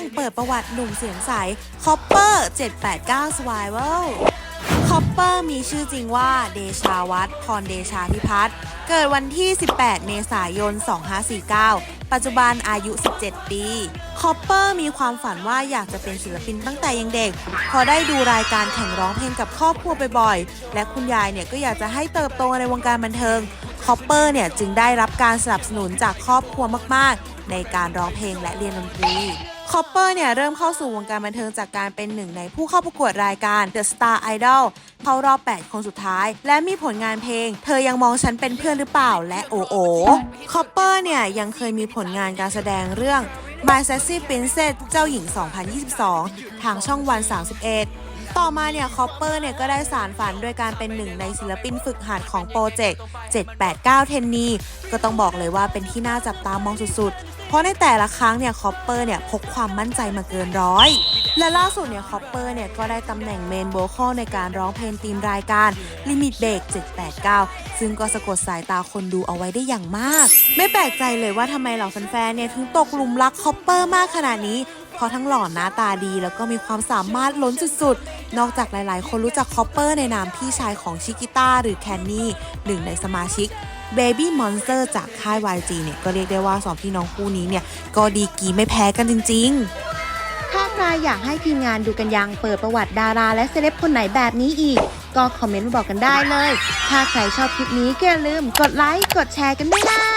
งเปิดประวัติหนุ่มเสียงใส Copper 789 Survival คอปเปอร์มีชื่อจริงว่า เดชาวัฒน์พรเดชาพิพัฒน์เกิดวันที่ 18 เมษายน 2549 ปัจจุบันอายุ 17 ปี คอปเปอร์มีความฝันว่าอยากจะเป็นศิลปินตั้งแต่ยังเด็ก พอได้ดูรายการแข่งร้องเพลงกับครอบครัวบ่อยๆ และคุณยายเนี่ยก็อยากจะให้เติบโตในวงการบันเทิง คอปเปอร์เนี่ยจึงได้รับการสนับสนุนจากครอบครัวมากๆ ในการร้องเพลงและเรียนดนตรี คอปเปอร์เนี่ยเริ่มเข้าสู่วงการบันเทิงจากการเป็นหนึ่งในผู้เข้าประกวดรายการ The Star Idol เข้ารอบ 8 คนสุดท้าย และมีผลงานเพลง เธอยังมองฉันเป็นเพื่อนหรือเปล่าและโอโอคอปเปอร์เนี่ยยังเคยมีผลงานการแสดงเรื่อง My Sassy Princess เจ้าหญิง 2022 ทางช่องวัน 31 ต่อมาเนี่ยคอปเปอร์เนี่ยก็ได้สารฝันด้วยการเป็นหนึ่งในศิลปินฝึกหัดของโปรเจกต์ 789 เทนนีก็ต้องบอกเลยว่าเป็นที่น่าจับตามองสุดๆ เพราะในแต่ละครั้งเนี่ยคอปเปอร์เนี่ยพกความมั่นใจมาเกินร้อย และล่าสุดเนี่ยคอปเปอร์เนี่ยก็ได้ตำแหน่งเมนโวคอลในการร้องเพลงทีมรายการ Limit Break 789 ซึ่งก็สะกดสายตาคนดูเอาไว้ได้อย่างมาก ไม่แปลกใจเลยว่าทำไมเหล่าแฟนๆเนี่ยถึงตกหลุมรักคอปเปอร์มากขนาดนี้ เพราะทั้งหล่อหน้าตาดีแล้วก็มีความสามารถล้นสุดๆ นอกจากหลายๆ คนรู้จักคอปเปอร์ในนามพี่ชายของชิกิต้าหรือแคนนี่หนึ่งในสมาชิก Baby Monster จากค่าย YG เนี่ยก็เรียกได้ว่าสองพี่น้องคู่นี้เนี่ยก็ดีกีไม่แพ้กันจริง ๆถ้าใครอยากให้ทีมงานดูกันยังเปิดประวัติดาราและเซเลบคนไหนแบบนี้อีก ก็คอมเมนต์มาบอกกันได้เลย ถ้าใครชอบคลิปนี้ก็อย่าลืมกดไลค์ กดแชร์กันด้วยนะ